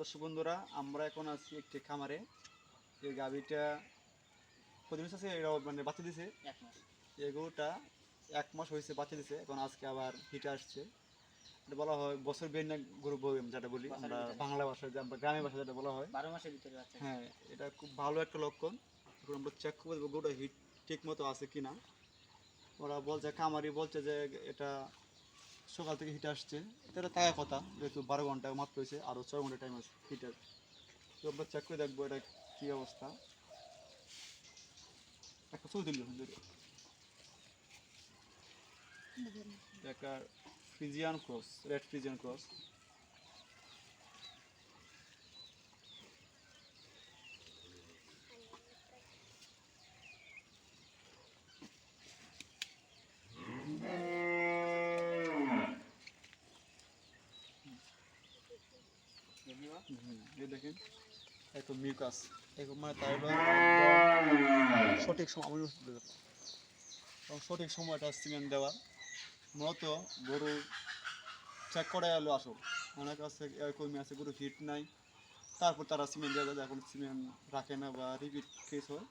দর্শক বন্ধুরা আমরা এখন আছি একটি খামারে। এই গাভিটা প্রতিদিন আছে এরা মানে বাচ্চা দিছে? এক মাস। এই গরুটা এক মাস হয়েছে বাচ্চা দিছে এখন আজকে আবার হিটে আসছে। এটা বলা হয় বছর বের না গরু যেটা বলি। আমরা বাংলা ভাষায় আমরা গ্রামের ভাষায় যেটা বলা হয়। বারো মাসের ভিতরে হ্যাঁ এটা খুব ভালো একটা লক্ষণ। এখন আমরা চেক করে দেবো গরুটা হিট ঠিক মতো আছে কিনা। ওরা বলছে খামারি বলছে যে এটা সকাল থেকে হিট আসছে। এটা তাই কথা যেহেতু বারো ঘণ্টা মাত্র হয়েছে আরও ছয় ঘণ্টা টাইম আছে হিটার তো আমরা চেক করে দেখব এটা কী অবস্থা। একটা ছবি তুলবো সুন্দর একটা Friesian cross red Friesian cross এখন মানে সঠিক সময় সঠিক সময়টা সিমেন্ট দেওয়া মূলত গরু চেক করে এলো আসো অনেক আছে কর্মী আছে গরু হিট নাই তারপর তারা সিমেন্ট দেওয়া যায় এখন সিমেন্ট রাখে না বা রিপিট কেস হয়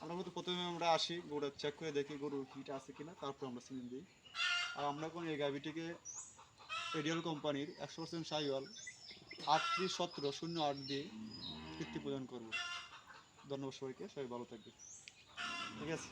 আমরা কিন্তু প্রথমে আমরা আসি গরুটা চেক করে দেখি গরু হিট আছে কিনা তারপর আমরা সিমেন্ট দিই আর আমরা কোন এই গাভিটিকে এডিয়াল কোম্পানির একশো পার্সেন্ট সাইওয়াল আটত্রিশ সতেরো শূন্য আট দিয়ে কীর্তি প্রদান করব। ধন্যবাদ সবাইকে, সবাই ভালো থাকবে ঠিক আছে